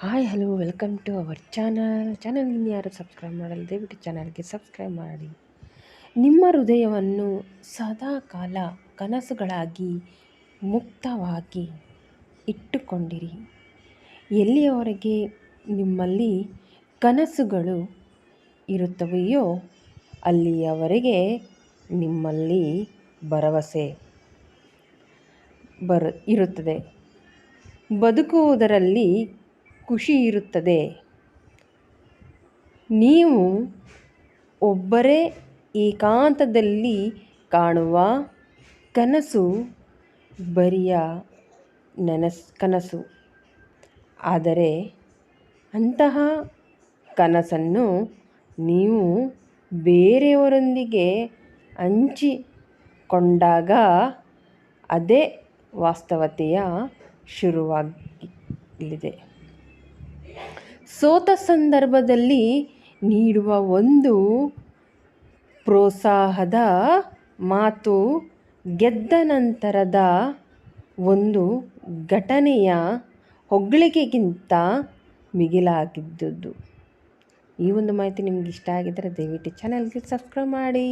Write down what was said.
Hi, hello, welcome to our channel. Channel ಯಾರು subscribe ಮಾಡಲ್ಲ, ದಯವಿಟ್ಟು ಚಾನಲ್ಗೆ ಸಬ್ಸ್ಕ್ರೈಬ್ ಮಾಡಿ. ನಿಮ್ಮ ಹೃದಯವನ್ನು ಸದಾ ಕಾಲ ಕನಸುಗಳಾಗಿ, ಮುಕ್ತವಾಗಿ ಇಟ್ಟುಕೊಂಡಿರಿ. ಎಲ್ಲಿಯವರೆಗೆ ನಿಮ್ಮಲ್ಲಿ ಕನಸುಗಳು ಇರುತ್ತವೆಯೋ, ಅಲ್ಲಿಯವರೆಗೆ ನಿಮ್ಮಲ್ಲಿ ಭರವಸೆ ಬರು, ಇರುತ್ತದೆ. ಬದುಕುವುದರಲ್ಲಿ ಖುಷಿ ಇರುತ್ತದೆ. ನೀವು ಒಬ್ಬರೇ ಏಕಾಂತದಲ್ಲಿ ಕಾಣುವ ಕನಸು ಬರಿಯ ನನಸ್ ಕನಸು. ಆದರೆ ಅಂತಹ ಕನಸನ್ನು ನೀವು ಬೇರೆಯವರೊಂದಿಗೆ ಹಂಚಿಕೊಂಡಾಗ ಅದೇ ವಾಸ್ತವತೆಯ ಶುರುವಾಗಲಿದೆ. ಸೋತ ಸಂದರ್ಭದಲ್ಲಿ ನೀಡುವ ಒಂದು ಪ್ರೋತ್ಸಾಹದ ಮಾತು ಗೆದ್ದ ನಂತರದ ಒಂದು ಘಟನೆಯ ಹೊಗಳಿಕೆಗಿಂತ ಮಿಗಿಲಾಗಿದ್ದುದು ಈ ಒಂದು ಮಾಹಿತಿ ನಿಮ್ಗೆ ಇಷ್ಟ ಆಗಿದ್ದರೆ ದಯವಿಟ್ಟು ಚಾನಲ್ಗೆ ಸಬ್ಸ್ಕ್ರೈಬ್ ಮಾಡಿ.